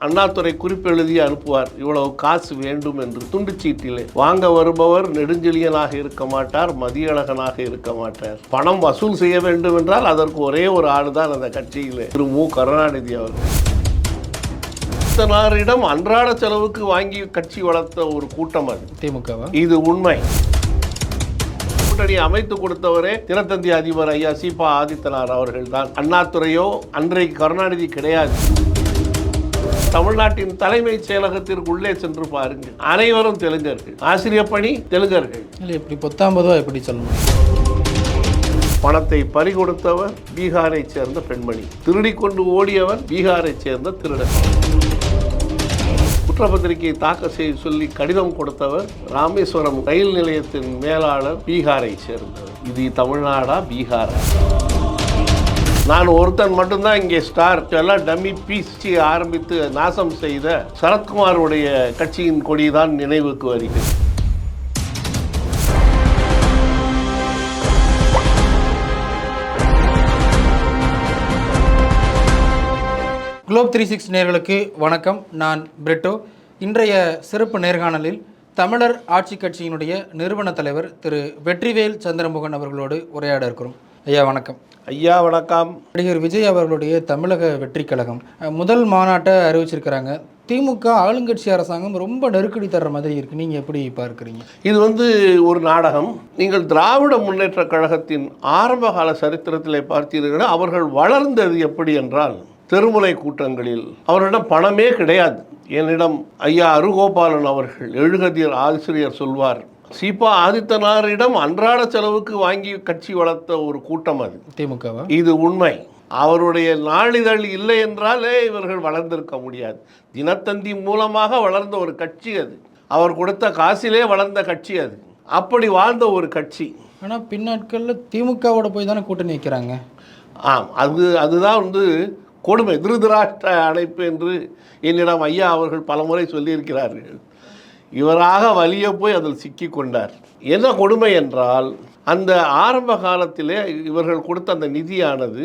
அண்ணாதுரை குறிப்பெழுதி அனுப்புவார். இவ்வளவு காசு வேண்டும் என்று துண்டுச்சீட்டிலே. வாங்க வருபவர் நெடுஞ்செழியனாக இருக்க மாட்டார் மதியழகனாக இருக்க மாட்டார். பணம் வசூல் செய்ய வேண்டும் என்றால் அதற்கு ஒரே ஒரு ஆள் தான் அந்த கட்சியிலே. திரு மு. கருணாநிதி அவர்கள். இத்தனாரிடம் அன்றாட செலவுக்கு வாங்கி கட்சி வளர்த்த ஒரு கூட்டம் அது. திமுகவா? இது உண்மை. கூட்டணி அமைத்து கொடுத்தவரே தினத்தந்தி அதிபர் ஐயா சீபா ஆதித்தனார் அவர்கள் தான் அண்ணாதுரையோ அன்றைக்கு கருணாநிதி கிடையாது. தமிழ்நாட்டின் தலைமைச் செயலகத்திற்கு உள்ளே சென்று பாருங்கள். அனைவரும் தெலுங்கர்கள். ஆசிரியர் பணி தெலுங்கர்கள். இல்லை இப்படி பொத்தாம்பதுவா எப்படி சொல்லணும்? பணத்தை பறிகொடுத்தவர் பீகாரைச் சேர்ந்த பெண்மணி. திருடிக் கொண்டு ஓடியவன் பீகாரைச் சேர்ந்த திருடன். குற்றப்பத்திரிகையை தாக்கல் செய்ய சொல்லி கடிதம் கொடுத்தவர் ராமேஸ்வரம் ரயில் நிலையத்தின் மேலாளர் பீகாரைச் சேர்ந்தவர். இது தமிழ்நாடா பீகாரா? நான் ஒருத்தன் மட்டும்தான் இங்கே ஸ்டார் எல்லாம் டம்மி பீச்சி ஆரம்பித்து நாசம் செய்த சரத்குமாருடைய கட்சியின் கொடிதான் நினைவுக்கு வருகிறது. குளோப் த்ரீ சிக்ஸ் நேர்களுக்கு வணக்கம். நான் பிரிட்டோ. இன்றைய சிறப்பு நேர்காணலில் தமிழர் ஆட்சி கட்சியினுடைய நிறுவன தலைவர் திரு வெற்றிவேல் சந்திரமோகன் அவர்களோடு உரையாட இருக்கிறோம். ஐயா வணக்கம். ஐயா வணக்கம். நடிகர் விஜய் அவர்களுடைய தமிழக வெற்றி கழகம் முதல் மாநாட்டை அறிவிச்சிருக்கிறாங்க. திமுக ஆளுங்கட்சி அரசாங்கம் ரொம்ப நெருக்கடி தர்ற மாதிரி இருக்கு. நீங்க எப்படி பார்க்குறீங்க? இது வந்து ஒரு நாடகம். நீங்கள் திராவிட முன்னேற்ற கழகத்தின் ஆரம்பகால சரித்திரத்திலே பார்த்தீர்கள்? அவர்கள் வளர்ந்தது எப்படி என்றால் தெருமுனை கூட்டங்களில் அவரிடம் பணமே கிடையாது. என்னிடம் ஐயா அருகோபாலன் அவர்கள் எழுகதிர் ஆசிரியர் சொல்வார் சீபா ஆதித்தனாரிடம் அன்றாட செலவுக்கு வாங்கி கட்சி வளர்த்த ஒரு கூட்டம் அது. திமுகவா? இது உண்மை. அவருடைய நாளிதழ் இல்லை என்றாலே இவர்கள் வளர்ந்திருக்க முடியாது. தினத்தந்தி மூலமாக வளர்ந்த ஒரு கட்சி அது. அவர் கொடுத்த காசிலே வளர்ந்த கட்சி அது. அப்படி வாழ்ந்த ஒரு கட்சி. ஆனால் பின்னாட்களில் திமுகவோட போய் தானே கூட்டணி வைக்கிறாங்க? ஆம் அது அதுதான் வந்து கொடுமை. திருதராஷ்டிர அணைப்பு என்று என்னிடம் ஐயா அவர்கள் பலமுறை சொல்லியிருக்கிறார்கள். இவராக வலிய போய் அதில் சிக்கி கொண்டார் என்ன கொடுமை என்றால் அந்த ஆரம்ப காலத்திலே இவர்கள் கொடுத்த அந்த நிதியானது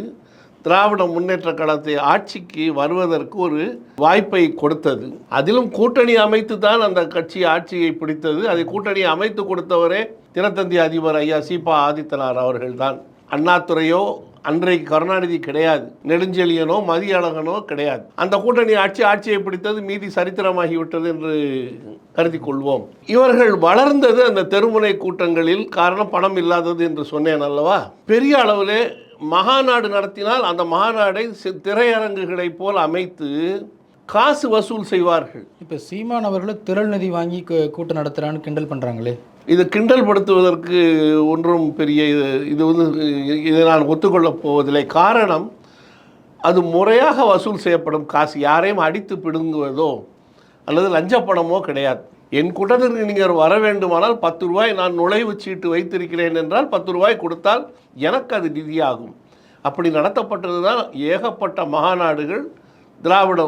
திராவிட முன்னேற்ற கழகத்தை ஆட்சிக்கு வருவதற்கு ஒரு வாய்ப்பை கொடுத்தது. அதிலும் கூட்டணி அமைத்து தான் அந்த கட்சி ஆட்சியை பிடித்தது. அதை கூட்டணி அமைத்து கொடுத்தவரே தினத்தந்தி அதிபர் ஐயா சீபா ஆதித்தனார் அவர்கள்தான். அண்ணாத்துறையோ அன்றைக்கு கருணாநிதி கிடையாது. நெடுஞ்செழியனோ மதியழகனோ கிடையாது. அந்த கூட்டணி ஆட்சி ஆட்சியை பிடித்தது மீதி சரித்திரமாகிவிட்டது என்று கருதி கொள்வோம். இவர்கள் வளர்ந்தது அந்த தெருமுனை கூட்டங்களில் காரணம் பணம் இல்லாதது என்று சொன்னேன் அல்லவா? பெரிய அளவிலே மகாநாடு நடத்தினால் அந்த மகாநாடை சி- திரையரங்குகளைப் போல் அமைத்து காசு வசூல் செய்வார்கள். இப்போ சீமான் அவர்களை திரள் நிதி வாங்கி கூட்டம் நடத்துகிறான்னு கிண்டல் பண்ணுறாங்களே இது கிண்டல் படுத்துவதற்கு ஒன்றும் பெரிய இது இது வந்து இதை நான் ஒத்துக்கொள்ளப் போவதில்லை. காரணம் அது முறையாக வசூல் செய்யப்படும் காசு யாரையும் அடித்து பிடுங்குவதோ அல்லது லஞ்சப்பணமோ கிடையாது. என் கூட்டத்திற்கு நீங்கள் வர வேண்டுமானால் பத்து ரூபாய் நான் நுழைவு சீட்டு வைத்திருக்கிறேன் என்றால் பத்து ரூபாய் கொடுத்தால் எனக்கு அது நிதியாகும். அப்படி நடத்தப்பட்டது தான் ஏகப்பட்ட மகாநாடுகள் திராவிட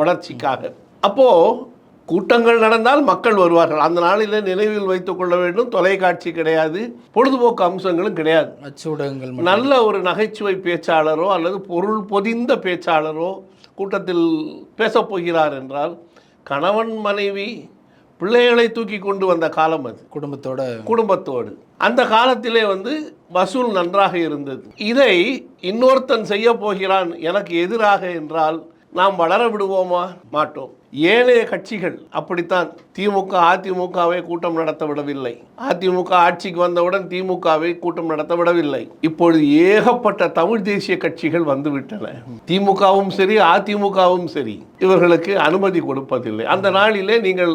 வளர்ச்சிக்காக. அப்போது கூட்டங்கள் நடந்தால் மக்கள் வருவார்கள். அந்த நாளில் நினைவில் வைத்துக் கொள்ள வேண்டும். தொலைக்காட்சி கிடையாது. பொழுதுபோக்கு அம்சங்களும் கிடையாது. அச்சு ஊடகங்கள் மட்டும். நல்ல ஒரு நகைச்சுவை பேச்சாளரோ அல்லது பொருள் பொதிந்த பேச்சாளரோ கூட்டத்தில் பேசப் போகிறார் என்றால் கணவன் மனைவி பிள்ளைகளை தூக்கி கொண்டு வந்த காலம் அது. குடும்பத்தோட. குடும்பத்தோடு. அந்த காலத்திலே வந்து வசூல் நன்றாக இருந்தது. இதை இன்னொருத்தன் செய்ய போகிறான். எனக்கு எதிராக என்றால் நாம் வளர விடுவோமா? மாட்டோம். ஏனைய கட்சிகள் அப்படித்தான் திமுக அதிமுகவை கூட்டம் நடத்த விடவில்லை. அதிமுக ஆட்சிக்கு வந்தவுடன் திமுகவை கூட்டம் நடத்த விடவில்லை. இப்பொழுது ஏகப்பட்ட தமிழ் தேசிய கட்சிகள் வந்துவிட்டன. திமுகவும் சரி அதிமுகவும் சரி இவர்களுக்கு அனுமதி கொடுப்பதில்லை. அந்த நாளிலே நீங்கள்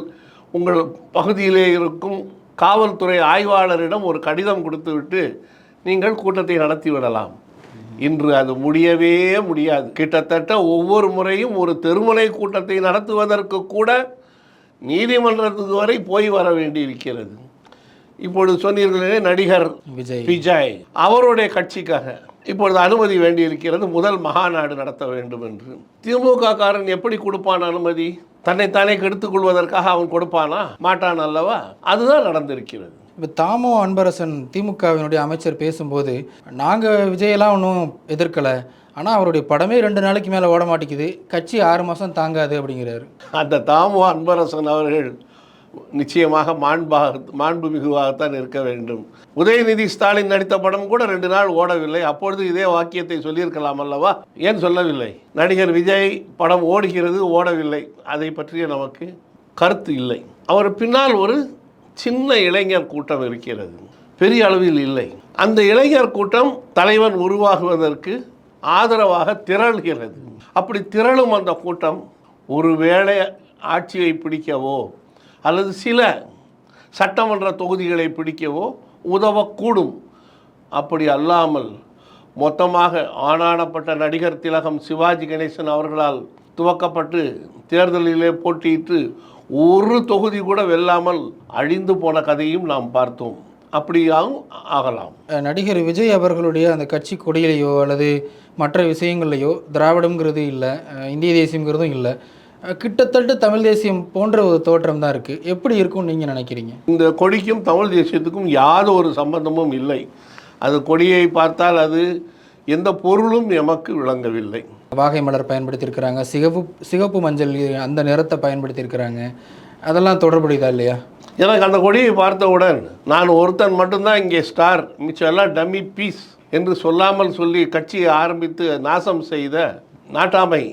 உங்கள் பகுதியிலே இருக்கும் காவல்துறை ஆய்வாளரிடம் ஒரு கடிதம் கொடுத்துவிட்டு நீங்கள் கூட்டத்தை நடத்தி விடலாம். இன்று அது முடியவே முடியாது. கிட்டத்தட்ட ஒவ்வொரு முறையும் ஒரு தெருமுனை கூட்டத்தை நடத்துவதற்கு கூட நீதிமன்றத்துக்கு வரை போய் வர வேண்டியிருக்கிறது. இப்பொழுது சொன்னீர்களே நடிகர் விஜய். விஜய் அவருடைய கட்சிக்காக இப்பொழுது அனுமதி வேண்டியிருக்கிறது. முதல் மகாநாடு நடத்த வேண்டும் என்று. திமுக காரன் எப்படி கொடுப்பான் அனுமதி? தன்னைத்தானே கெடுத்துக் கொள்வதற்காக அவன் கொடுப்பானா? மாட்டான் அல்லவா? அதுதான் நடந்திருக்கிறது. இப்போ தாமோ அன்பரசன் திமுகவினுடைய அமைச்சர் பேசும்போது நாங்கள் விஜயெல்லாம் ஒன்றும் எதிர்க்கலை. ஆனால் அவருடைய படமே ரெண்டு நாளைக்கு மேலே ஓட மாட்டேங்குது. கட்சி ஆறு மாதம் தாங்காது அப்படிங்கிறாரு. அந்த தாமோ அன்பரசன் அவர்கள் நிச்சயமாக மாண்பாக மாண்பு மிகுவாகத்தான் இருக்க வேண்டும். உதயநிதி ஸ்டாலின் நடித்த படம் கூட ரெண்டு நாள் ஓடவில்லை. அப்பொழுது இதே வாக்கியத்தை சொல்லியிருக்கலாம் அல்லவா? ஏன் சொல்லவில்லை? நடிகர் விஜய் படம் ஓடுகிறது ஓடவில்லை. அதை பற்றிய நமக்கு கருத்து இல்லை. அவர் பின்னால் ஒரு சின்ன இளைஞர் கூட்டம் இருக்கிறது. பெரிய அளவில் இல்லை. அந்த இளைஞர் கூட்டம் தலைவன் உருவாகுவதற்கு ஆதரவாக திரள்கிறது. அப்படி திரளும் அந்த கூட்டம் ஒருவேளை ஆட்சியை பிடிக்கவோ அல்லது சில சட்டமன்ற தொகுதிகளை பிடிக்கவோ உதவக்கூடும். அப்படி அல்லாமல் மொத்தமாக ஆணாடப்பட்ட நடிகர் திலகம் சிவாஜி கணேசன் அவர்களால் துவக்கப்பட்டு தேர்தலிலே போட்டியிட்டு ஒரு தொகுதி கூட வெல்லாமல் அழிந்து போன கதையும் நாம் பார்த்தோம். அப்படியாகவும் ஆகலாம். நடிகர் விஜய் அவர்களுடைய அந்த கட்சி கொடியிலையோ அல்லது மற்ற விஷயங்கள்லையோ திராவிடம்ங்கிறது இல்லை இந்திய தேசியம்ங்கிறதும் இல்லை. கிட்டத்தட்ட தமிழ் தேசியம் போன்ற ஒரு தோற்றம் தான் இருக்குது எப்படி இருக்கும்னு நீங்கள் நினைக்கிறீங்க? இந்த கொடிக்கும் தமிழ் தேசியத்துக்கும் யாதொரு ஒரு சம்பந்தமும் இல்லை. அது கொடியை பார்த்தால் அது எந்த பொருளும் எமக்கு விளங்கவில்லை. வாகை மலர் பயன்படுத்தியிருக்கிறாங்க. சிகப்பு சிகப்பு மஞ்சள் அந்த நிறத்தை பயன்படுத்தியிருக்கிறாங்க. அதெல்லாம் தொடர்புடையதா இல்லையா? எனக்கு அந்த கொடியை பார்த்தவுடன் நான் ஒருத்தன் மட்டும்தான் இங்கே ஸ்டார் மிச்சம் எல்லாம் டம்மி பீஸ் என்று சொல்லாமல் சொல்லி கட்சியை ஆரம்பித்து நாசம் செய்த நாட்டாமை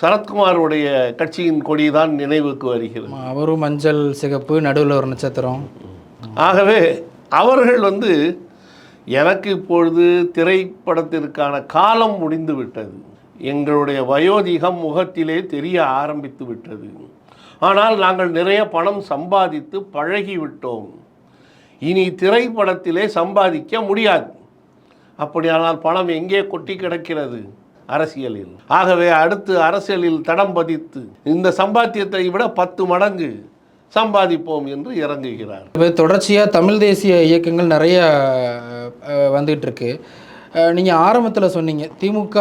சரத்குமாருடைய கட்சியின் கொடி தான் நினைவுக்கு வருகிறது. அவரும் மஞ்சள் சிகப்பு நடுவில் ஒரு நட்சத்திரம். ஆகவே அவர்கள் வந்து எனக்கு இப்பொழுது திரைப்படத்திற்கான காலம் முடிந்து விட்டது எங்களுடைய வயோதிகம் முகத்திலே தெரிய ஆரம்பித்து விட்டது. ஆனால் நாங்கள் நிறைய பணம் சம்பாதித்து பழகிவிட்டோம். இனி திரைப்படத்திலே சம்பாதிக்க முடியாது. அப்படியானால் பணம் எங்கே கொட்டி கிடக்கிறது? அரசியலில். ஆகவே அடுத்து அரசியலில் தடம் பதித்து இந்த சம்பாத்தியத்தை விட பத்து மடங்கு சம்பாதிப்போம் என்று இறங்குகிறார். இப்போ தொடர்ச்சியாக தமிழ் தேசிய இயக்கங்கள் நிறைய அஹ், வந்துகிட்டு இருக்கு. நீங்கள் ஆரம்பத்தில் சொன்னீங்க திமுக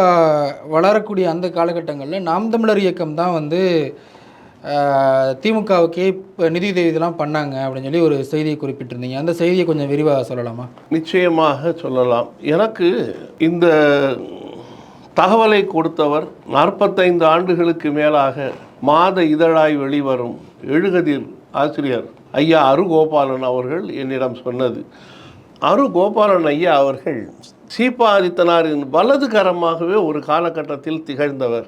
வளரக்கூடிய அந்த காலகட்டங்களில் நாம் தமிழர் இயக்கம் தான் வந்து திமுகவுக்கே இப்போ நிதியுதவி இதெல்லாம் பண்ணாங்க அப்படின்னு சொல்லி ஒரு செய்தியை குறிப்பிட்டிருந்தீங்க. அந்த செய்தியை கொஞ்சம் விரிவாக சொல்லலாமா? நிச்சயமாக சொல்லலாம். எனக்கு இந்த தகவலை கொடுத்தவர் நாற்பத்தைந்து ஆண்டுகளுக்கு மேலாக மாத இதழாய் வெளிவரும் எழுகதிர் ஆசிரியர் ஐயா அருகோபாலன் அவர்கள் என்னிடம் சொன்னது. அரு கோபாலன் ஐயா அவர்கள் சீபா ஆதித்தனாரின் வலதுகரமாகவே ஒரு காலகட்டத்தில் திகழ்ந்தவர்.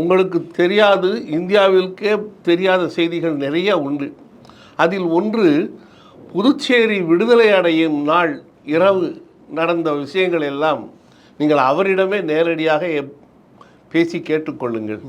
உங்களுக்கு தெரியாது இந்தியாவிற்கே தெரியாத செய்திகள் நிறைய உண்டு. அதில் ஒன்று புதுச்சேரி விடுதலை அடையும் நாள் இரவு நடந்த விஷயங்கள் எல்லாம் நீங்கள் அவரிடமே நேரடியாக பேசி கேட்டுக்கொள்ளுங்கள்.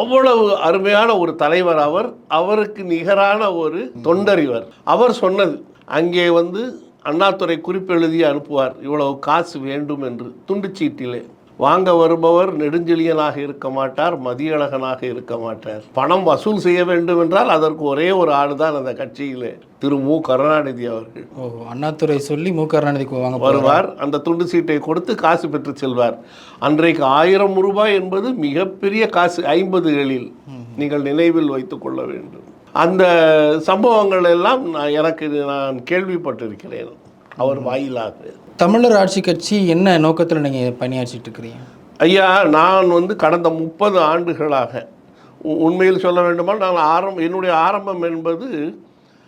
அவ்வளவு அருமையான ஒரு தலைவர் அவர். அவருக்கு நிகரான ஒரு தொண்டர் இவர். அவர் சொன்னது அங்கே வந்து அண்ணாதுரை குறிப்பெழுதி அனுப்புவார். இவ்வளவு காசு வேண்டும் என்று. துண்டுச்சீட்டிலே வாங்க வருபவர் நெடுஞ்செழியனாக இருக்க மாட்டார் மதியழகனாக இருக்க மாட்டார். பணம் வசூல் செய்ய வேண்டும் என்றால் அதற்கு ஒரே ஒரு ஆள் தான் அந்த கட்சியிலே. திரு மு. கருணாநிதி அவர்கள். ஓ அண்ணாதுரை சொல்லி மு. கருணாநிதிக்கு வாங்க. வருவார். அந்த துண்டு சீட்டை கொடுத்து காசு பெற்று செல்வார். அன்றைக்கு ஆயிரம் ரூபாய் என்பது மிகப்பெரிய காசு ஐம்பதுகளில் நீங்கள் நினைவில் வைத்துக் கொள்ள வேண்டும். அந்த சம்பவங்கள் எல்லாம் நான் எனக்கு நான் கேள்விப்பட்டிருக்கிறேன். அவர் வாயிலாக தமிழர் ஆட்சி கட்சி என்ன நோக்கத்தில் நீங்கள் பணியாற்றிட்டு இருக்கிறீங்க? ஐயா நான் வந்து கடந்த முப்பது ஆண்டுகளாக உண்மையில் சொல்ல வேண்டுமானால் நான் ஆரம்பம் என்னுடைய ஆரம்பம் என்பது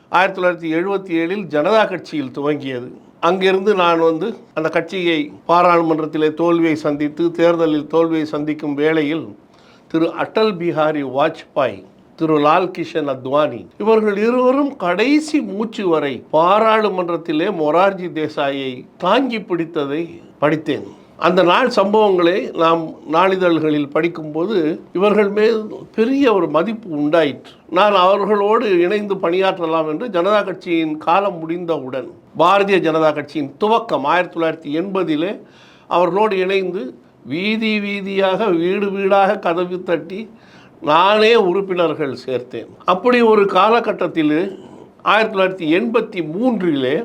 ஆயிரத்தி தொள்ளாயிரத்தி எழுபத்தி ஏழில் ஜனதா கட்சியில் துவங்கியது. அங்கிருந்து நான் வந்து அந்த கட்சியை பாராளுமன்றத்திலே தோல்வியை சந்தித்து தேர்தலில் தோல்வியை சந்திக்கும் வேளையில் திரு அடல் பிஹாரி வாஜ்பாய் திரு லால் கிஷன் அத்வானி. இவர்கள் இருவரும் கடைசி மூச்சு வரை பாராளுமன்றத்திலே மொரார்ஜி தேசாயை தாங்கி பிடித்ததை படித்தேன். அந்த நாள் சம்பவங்களை நாம் நாளிதழ்களில் படிக்கும்போது இவர்கள் மேல் பெரிய ஒரு மதிப்பு உண்டாயிற்று. நான் அவர்களோடு இணைந்து பணியாற்றலாம் என்று ஜனதா கட்சியின் காலம் முடிந்தவுடன் பாரதிய ஜனதா கட்சியின் துவக்கம் ஆயிரத்தி தொள்ளாயிரத்தி எண்பதிலே அவர்களோடு இணைந்து வீதி வீதியாக வீடு வீடாக கதவு தட்டி நானே உறுப்பினர்கள் சேர்த்தேன். அப்படி ஒரு காலகட்டத்தில் ஆயிரத்தி தொள்ளாயிரத்தி எண்பத்தி மூன்றிலே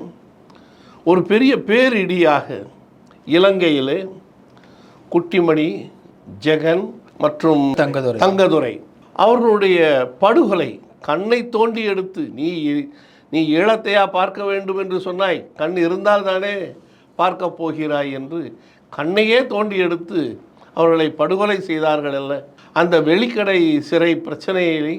ஒரு பெரிய பேரிடியாக இலங்கையிலே குட்டிமணி ஜெகன் மற்றும் தங்கதுரை. தங்கதுரை அவர்களுடைய படுகொலை கண்ணை தோண்டி எடுத்து நீ நீ ஈழத்தையா பார்க்க வேண்டும் என்று சொன்னாய். கண் இருந்தால் தானே பார்க்க போகிறாய் என்று கண்ணையே தோண்டி எடுத்து அவர்களை படுகொலை செய்தார்கள் அல்ல. அந்த வெளிக்கடை சிறை பிரச்சனையை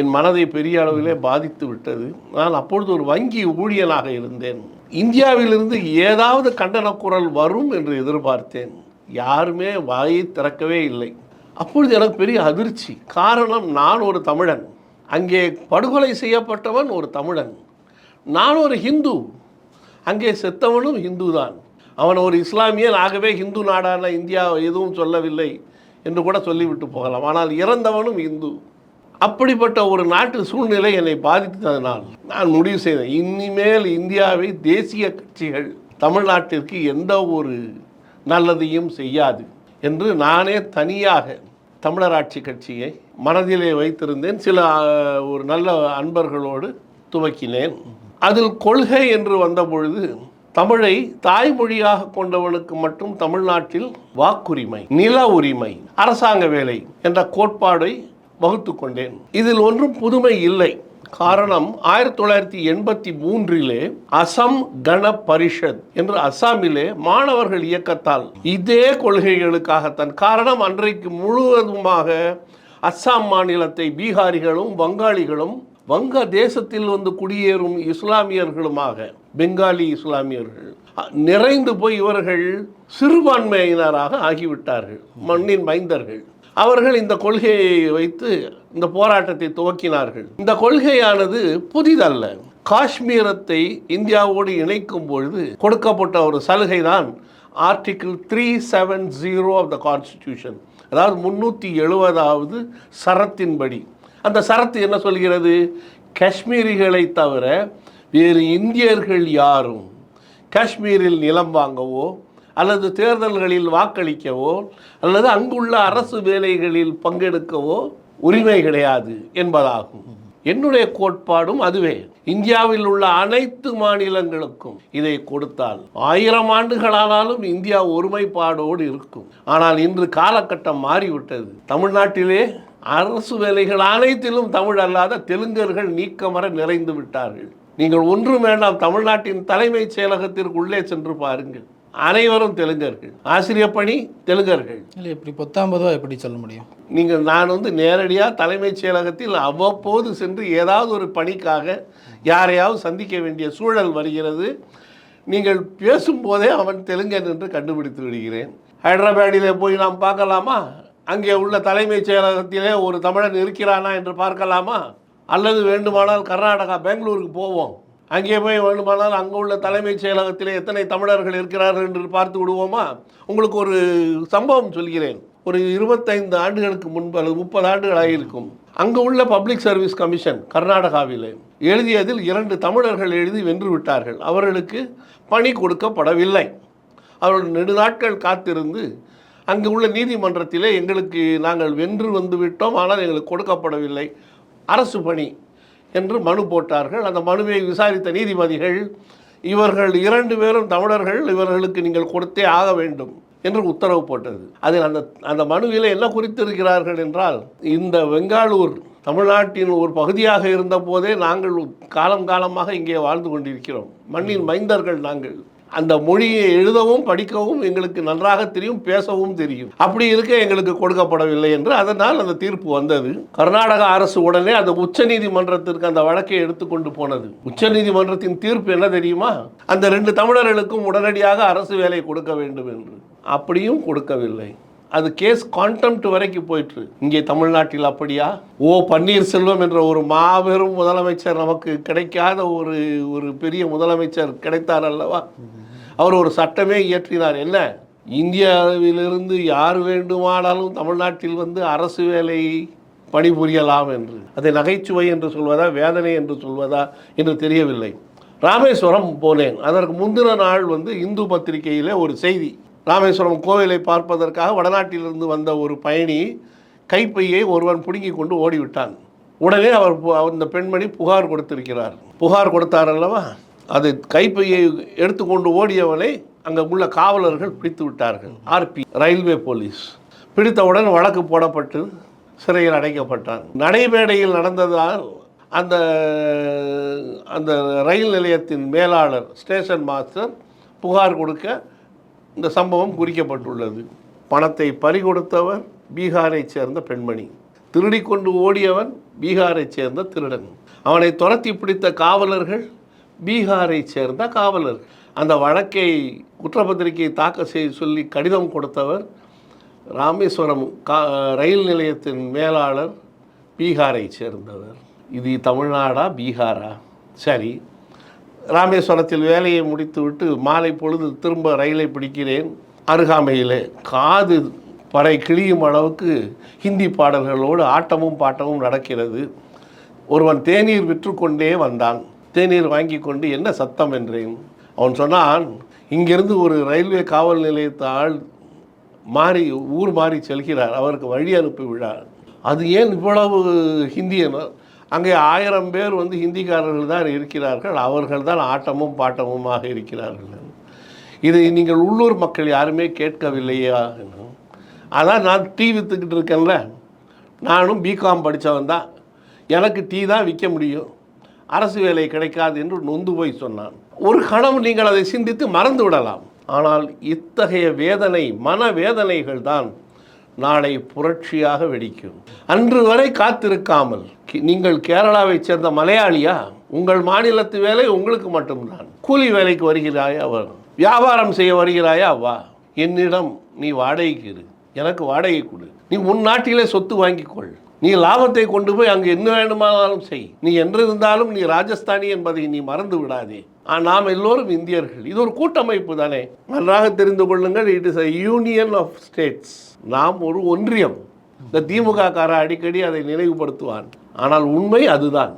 என் மனதை பெரிய அளவிலே பாதித்து விட்டது. நான் அப்பொழுது ஒரு வங்கி ஊழியனாக இருந்தேன். இந்தியாவிலிருந்து ஏதாவது கண்டன குரல் வரும் என்று எதிர்பார்த்தேன். யாருமே வாயை திறக்கவே இல்லை. அப்பொழுது எனக்கு பெரிய அதிர்ச்சி. காரணம் நான் ஒரு தமிழன். அங்கே படுகொலை செய்யப்பட்டவன் ஒரு தமிழன். நான் ஒரு ஹிந்து. அங்கே செத்தவனும் ஹிந்து தான் அவன் ஒரு இஸ்லாமியன் ஆகவே ஹிந்து நாடான இந்தியா எதுவும் சொல்லவில்லை. என்று கூட சொல்லிவிட்டு போகலாம். ஆனால் இறந்தவனும் இந்து. அப்படிப்பட்ட ஒரு நாட்டு சூழ்நிலை என்னை பாதித்ததனால் நான் முடிவு செய்தேன். இனிமேல் இந்தியாவை தேசிய கட்சிகள் தமிழ்நாட்டிற்கு எந்த ஒரு நல்லதையும் செய்யாது என்று நானே தனியாக தமிழர் ஆட்சி கட்சியை மனதிலே வைத்திருந்தேன். சில ஒரு நல்ல அன்பர்களோடு துவக்கினேன். அதில் கொள்கை என்று வந்தபொழுது தமிழை தாய்மொழியாக கொண்டவனுக்கு மட்டும் தமிழ்நாட்டில் வாக்குரிமை நில உரிமை அரசாங்க வேலை என்ற கோட்பாடை வகுத்து கொண்டேன். இதில் ஒன்றும் புதுமை இல்லை. காரணம் ஆயிரத்தி தொள்ளாயிரத்தி எண்பத்தி மூன்றிலே அசம் கண பரிஷத் என்று அசாமிலே மாணவர்கள் இயக்கத்தால் இதே கொள்கைகளுக்காகத்தான் காரணம் அன்றைக்கு முழுவதுமாக அஸ்ஸாம் மாநிலத்தை பீகாரிகளும் வங்காளிகளும் வங்க தேசத்தில் வந்து குடியேறும் இஸ்லாமியர்களுமாக பெங்காலி இஸ்லாமியர்கள் நிறைந்து போய் இவர்கள் சிறுபான்மையினராக ஆகிவிட்டார்கள் மண்ணின் மைந்தர்கள். அவர்கள் இந்த கொள்கையை வைத்து இந்த போராட்டத்தை துவக்கினார்கள். இந்த கொள்கையானது புதிதல்ல. காஷ்மீரத்தை இந்தியாவோடு இணைக்கும் பொழுது கொடுக்கப்பட்ட ஒரு சலுகை தான் article three seven zero of the constitution அதாவது முன்னூற்றி எழுபதாவது சரத்தின்படி. அந்த சரத்து என்ன சொல்கிறது? காஷ்மீரிகளை தவிர வேறு இந்தியர்கள் யாரும் காஷ்மீரில் நிலம் வாங்கவோ அல்லது தேர்தல்களில் வாக்களிக்கவோ அல்லது அங்குள்ள அரசு வேலைகளில் பங்கெடுக்கவோ உரிமை கிடையாது என்பதாகும். என்னுடைய கோட்பாடும் அதுவே. இந்தியாவில் உள்ள அனைத்து மாநிலங்களுக்கும் இதை கொடுத்தால் ஆயிரம் ஆண்டுகளானாலும் இந்தியா ஒருமைப்பாடோடு இருக்கும். ஆனால் இன்று காலகட்டம் மாறிவிட்டது. தமிழ்நாட்டிலே அரசு வேலைகள் அனைத்திலும் தமிழ் அல்லாத தெலுங்கர்கள் நீக்கமர நிறைந்து விட்டார்கள். நீங்கள் ஒன்றும் வேண்டாம் தமிழ்நாட்டின் தலைமைச் செயலகத்திற்கு உள்ளே சென்று பாருங்கள். அனைவரும் தெலுங்கர்கள். ஆசிரியர் பணி தெலுங்கர்கள். இல்லை இப்படி பத்தாம்பதுவா எப்படி சொல்ல முடியும்? நீங்கள் நான் வந்து நேரடியாக தலைமைச் செயலகத்தில் அவ்வப்போது சென்று ஏதாவது ஒரு பணிக்காக யாரையாவது சந்திக்க வேண்டிய சூழல் வருகிறது. நீங்கள் பேசும்போதே அவன் தெலுங்கன் என்று கண்டுபிடித்து விடுகிறேன். ஹைதராபாடிலே போய் நாம் பார்க்கலாமா? அங்கே உள்ள தலைமைச் செயலகத்திலே ஒரு தமிழன் இருக்கிறானா என்று பார்க்கலாமா? அல்லது வேண்டுமானால் கர்நாடகா பெங்களூருக்கு போவோம். அங்கே போய் வேண்டுமானால் அங்கே உள்ள தலைமைச் செயலகத்திலே எத்தனை தமிழர்கள் இருக்கிறார்கள் என்று பார்த்து விடுவோமா? உங்களுக்கு ஒரு சம்பவம் சொல்கிறேன். ஒரு இருபத்தைந்து ஆண்டுகளுக்கு முன்பு அல்லது முப்பது ஆண்டுகளாக இருக்கும் அங்கே உள்ள பப்ளிக் சர்வீஸ் கமிஷன் கர்நாடகாவிலே எழுதியதில் இரண்டு தமிழர்கள் எழுதி வென்று விட்டார்கள். அவர்களுக்கு பணி கொடுக்கப்படவில்லை. அவர்கள் நெடுநாட்கள் காத்திருந்து அங்கு உள்ள நீதிமன்றத்திலே எங்களுக்கு நாங்கள் வென்று வந்து விட்டோம் ஆனால் எங்களுக்கு கொடுக்கப்படவில்லை. அரசு பணி என்று மனு போட்டார்கள். அந்த மனுவை விசாரித்த நீதிபதிகள் இவர்கள் இரண்டு பேரும் தமிழர்கள் இவர்களுக்கு நீங்கள் கொடுத்தே ஆக வேண்டும் என்று உத்தரவு போட்டது. அதில் அந்த அந்த மனுவில் என்ன குறித்திருக்கிறார்கள் என்றால் இந்த வெங்காளூர் தமிழ்நாட்டின் ஒரு பகுதியாக இருந்த போதே நாங்கள் காலம் காலமாக இங்கே வாழ்ந்து கொண்டிருக்கிறோம். மண்ணின் மைந்தர்கள் நாங்கள். அந்த மொழியை எழுதவும் படிக்கவும் எங்களுக்கு நன்றாக தெரியும் பேசவும் தெரியும். அப்படி இருக்க எங்களுக்கு கொடுக்கப்படவில்லை என்று அதனால் அந்த தீர்ப்பு வந்தது. கர்நாடக அரசு உடனே அந்த உச்சநீதிமன்றத்திற்கு அந்த வழக்கை எடுத்துக்கொண்டு போனது. உச்சநீதிமன்றத்தின் தீர்ப்பு என்ன தெரியுமா? அந்த ரெண்டு தமிழர்களுக்கும் உடனடியாக அரசு வேலை கொடுக்க வேண்டும் என்று. அப்படியும் கொடுக்கவில்லை. அது கேஸ் கான்டெம்ட் வரைக்கும் போயிட்டு இங்கே தமிழ்நாட்டில் அப்படியா? ஓ பன்னீர்செல்வம் என்ற ஒரு மாபெரும் முதலமைச்சர் நமக்கு கிடைக்காத ஒரு ஒரு பெரிய முதலமைச்சர் கிடைத்தார் அல்லவா? அவர் ஒரு சட்டமே இயற்றினார். என்ன? இந்தியாவிலிருந்து யார் வேண்டுமானாலும் தமிழ்நாட்டில் வந்து அரசு வேலை பணிபுரியலாம் என்று. அதை நகைச்சுவை என்று சொல்வதா வேதனை என்று சொல்வதா என்று தெரியவில்லை. ராமேஸ்வரம் போனேன். அதற்கு முந்தின நாள் வந்து இந்து பத்திரிகையில் ஒரு செய்தி. ராமேஸ்வரம் கோவிலை பார்ப்பதற்காக வடநாட்டிலிருந்து வந்த ஒரு பயணி கைப்பையை ஒருவன் பிடுங்கி கொண்டு ஓடிவிட்டான். உடனே அவர் பு- அந்த பெண்மணி புகார் கொடுத்திருக்கிறார். புகார் கொடுத்தார் அல்லவா? அது கைப்பையை எடுத்துக்கொண்டு ஓடியவனை அங்கே உள்ள காவலர்கள் பிடித்து விட்டார்கள். RB railway police. பிடித்தவுடன் வழக்கு போடப்பட்டு சிறையில் அடைக்கப்பட்டான். நடைமேடையில் நடந்ததால் அந்த அந்த ரயில் நிலையத்தின் மேலாளர் ஸ்டேஷன் மாஸ்டர் புகார் கொடுக்க இந்த சம்பவம் குறிக்கப்பட்டுள்ளது. பணத்தை பறிகொடுத்தவர் பீகாரைச் சேர்ந்த பெண்மணி. திருடி கொண்டு ஓடியவன் பீகாரைச் சேர்ந்த திருடன். அவனை துரத்தி பிடித்த காவலர்கள் பீகாரைச் சேர்ந்த காவலர். அந்த வழக்கை குற்றப்பத்திரிகை தாக்கல் செய்ய சொல்லி கடிதம் கொடுத்தவர் ராமேஸ்வரம் கா ரயில் நிலையத்தின் மேலாளர் பீகாரைச் சேர்ந்தவர். இது தமிழ்நாடா பீகாரா? சரி. ராமேஸ்வரத்தில் வேலையை முடித்துவிட்டு மாலை பொழுது திரும்ப ரயிலை பிடிக்கிறேன். அருகாமையிலே காது பறை கிழியும் அளவுக்கு ஹிந்தி பாடல்களோடு ஆட்டமும் பாட்டமும் நடக்கிறது. ஒருவன் தேநீர் விற்றுக்கொண்டே வந்தான். தேநீர் வாங்கி கொண்டு என்ன சத்தம் என்றேன். அவன் சொன்னான் இங்கிருந்து ஒரு ரயில்வே காவல் நிலையத்தால் மாறி ஊர் மாறி செல்கிறார். அவருக்கு வழி அனுப்பி விழார் அது ஏன் இவ்வளவு ஹிந்தியனோ அங்கே ஆயிரம் பேர் வந்து ஹிந்திக்காரர்கள் தான் இருக்கிறார்கள். அவர்கள் தான் ஆட்டமும் பாட்டமுமாக இருக்கிறார்கள். இதை நீங்கள் உள்ளூர் மக்கள் யாருமே கேட்கவில்லையா? அதான் நான் டீ விற்றுக்கிட்டு இருக்கேன்ல. நானும் பிகாம் படித்தவன் தான். எனக்கு டீ தான் விற்க முடியும். அரசு வேலை கிடைக்காது என்று நொந்து போய் சொன்னான். ஒரு கணம் நீங்கள் அதை சிந்தித்து மறந்து விடலாம். ஆனால் இத்தகைய வேதனை மன வேதனைகள் தான் நாளை புரட்சியாக வெடிக்கும். அன்று வரை காத்திருக்காமல் கி- நீங்கள் கேரளாவைச் சேர்ந்த மலையாளியா? உங்கள் மாநிலத்து வேலை உங்களுக்கு மட்டும்தான். கூலி வேலைக்கு வருகிறாயா வா வியாபாரம் செய்ய வருகிறாயா வா? என்னிடம் நீ வாடகைக்கு இரு. எனக்கு வாடகை கொடு. நீ உன் நாட்டிலே சொத்து வாங்கிக்கொள் நீ லாபத்தை கொண்டு போய் அங்கே என்ன வேண்டுமானாலும் செய். நீ என்றிருந்தாலும் நீ ராஜஸ்தானி என்பதை நீ மறந்து விடாதே. நாம் எல்லோரும் இந்தியர்கள். இது ஒரு கூட்டமைப்பு தானே. நன்றாக தெரிந்து கொள்ளுங்கள். It is a union of states நாம் ஒரு ஒன்றியம். இந்த திமுக கார அடிக்கடி அதை நினைவுபடுத்துவான். ஆனால் உண்மை அதுதான்.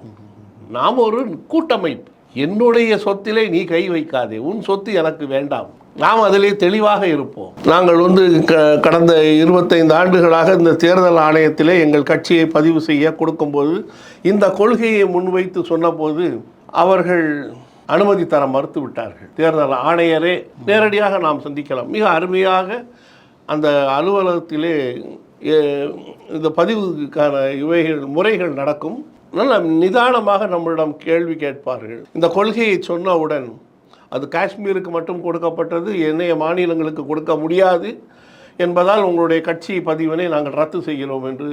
நாம் ஒரு கூட்டமைப்பு. என்னுடைய சொத்திலே நீ கை வைக்காதே. உன் சொத்து எனக்கு வேண்டாம். நாம் அதிலே தெளிவாக இருப்போம். நாங்கள் வந்து க கடந்த இருபத்தைந்து ஆண்டுகளாக இந்த தேர்தல் ஆணையத்திலே எங்கள் கட்சியை பதிவு செய்ய கொடுக்கும்போது இந்த கொள்கையை முன்வைத்து சொன்னபோது அவர்கள் அனுமதி தர மறுத்து விட்டார்கள். தேர்தல் ஆணையரே நேரடியாக நாம் சந்திக்கலாம். மிக அருமையாக அந்த அலுவலகத்திலே இந்த பதிவுக்கான இவைகள் முறைகள் நடக்கும். நல்ல நிதானமாக நம்மளிடம் கேள்வி கேட்பார்கள். இந்த கொள்கையை சொன்னவுடன் அது காஷ்மீருக்கு மட்டும் கொடுக்கப்பட்டது ஏனைய மாநிலங்களுக்கு கொடுக்க முடியாது என்பதால் உங்களுடைய கட்சி பதிவினை நாங்கள் ரத்து செய்கிறோம் என்று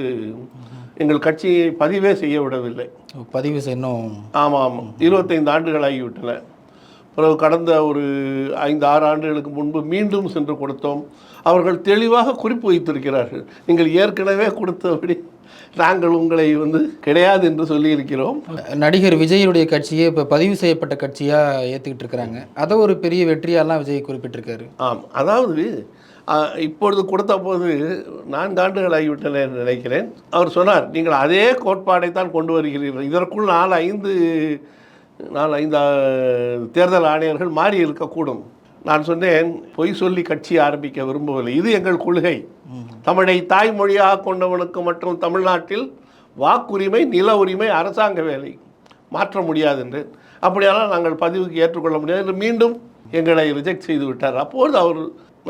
எங்கள் கட்சியை பதிவே செய்ய விடவில்லை பதிவு செய்யணும். ஆமாம் ஆமாம் இருபத்தைந்து ஆண்டுகள் ஆகிவிட்டன. பிறகு கடந்த ஒரு ஐந்து ஆறு ஆண்டுகளுக்கு முன்பு மீண்டும் சென்று கொடுத்தோம். அவர்கள் தெளிவாக குறிப்பு வைத்திருக்கிறார்கள். நீங்கள் ஏற்கனவே கொடுத்தபடி நாங்கள் உங்களை வந்து கிடையாது என்று சொல்லியிருக்கிறோம். நடிகர் விஜயுடைய கட்சியை இப்போ பதிவு செய்யப்பட்ட கட்சியாக ஏற்றுக்கிட்டு இருக்கிறாங்க. அதை ஒரு பெரிய வெற்றியாலாம் விஜய் குறிப்பிட்டிருக்காரு. ஆம். அதாவது இப்பொழுது கொடுத்த போது நான்கு ஆண்டுகள் ஆகிவிட்டன என்று நினைக்கிறேன். அவர் சொன்னார் நீங்கள் அதே கோட்பாடை தான் கொண்டு வருகிறீர்கள். இதற்குள் நாலு ஐந்து நாலு ஐந்து தேர்தல் ஆணையர்கள் மாறி இருக்கக்கூடும். நான் சொன்னேன் பொய் சொல்லி கட்சி ஆரம்பிக்க விரும்பவில்லை. இது எங்கள் கொள்கை. தமிழை தாய்மொழியாக கொண்டவனுக்கு மட்டும் தமிழ்நாட்டில் வாக்குரிமை நில உரிமை அரசாங்க வேலை மாற்ற முடியாது என்று. அப்படியானால் நாங்கள் பதிவுக்கு ஏற்றுக்கொள்ள முடியாது என்று மீண்டும் எங்களை ரிஜெக்ட் செய்து விட்டார். அப்பொழுது அவர்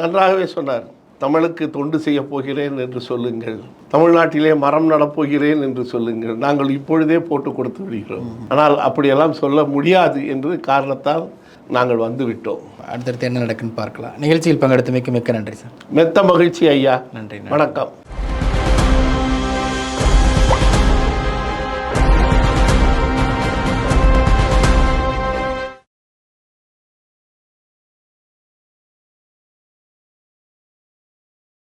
நன்றாகவே சொன்னார் தமிழுக்கு தொண்டு செய்ய போகிறேன் என்று சொல்லுங்கள். தமிழ்நாட்டிலே மரம் நடப்போகிறேன் என்று சொல்லுங்கள். நாங்கள் இப்பொழுதே போட்டு கொடுத்து விடுகிறோம். ஆனால் அப்படியெல்லாம் சொல்ல முடியாது என்று காரணத்தால் நாங்கள் வந்து விட்டோம். அடுத்தடுத்து என்ன நடக்குன்னு பார்க்கலாம். நிகழ்ச்சியில் பங்கெடுத்தமைக்கு மிக்க நன்றி சார். மெத்த மகிழ்ச்சி ஐயா. நன்றி வணக்கம்.